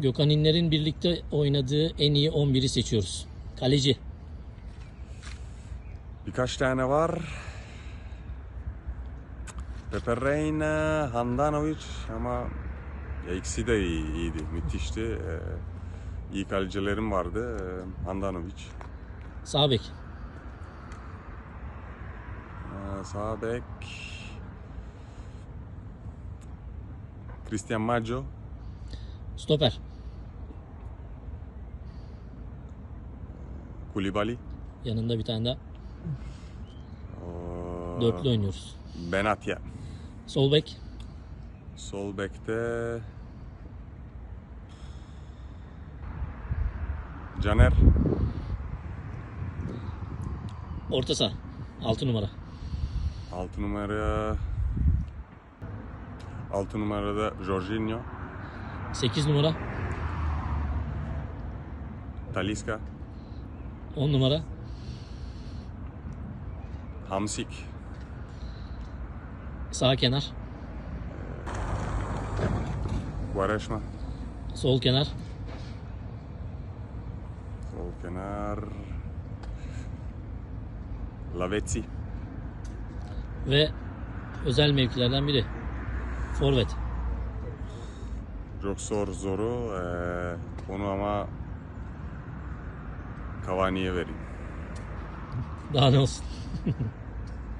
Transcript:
Gökhan İnler'in birlikte oynadığı en iyi 11'i seçiyoruz. Kaleci. Birkaç tane var. Pepe Reina, Handanovic ama ya ikisi de iyi, iyiydi, müthişti. Ee, iyi kalecilerim vardı. Ee, Handanovic. Sağ bek. Ee, sağ bek Christian Maggio. Stoper. Koulibaly. Yanında bir tane daha. Dörtlü oynuyoruz. Benatia. Sol bek. Sol bekte Caner. Orta saha. 6 numara. 6 numara 6 numarada Jorginho, 8 numara. Talisca, 10 numara. Hamsik, Sağ kenar. Quaresma, Sol kenar. sol kenar Lavezzi, Ve özel mevkilerden biri. Forvet. Çok zor zoru ee, onu ama Cavani'ye vereyim. Daha ne olsun.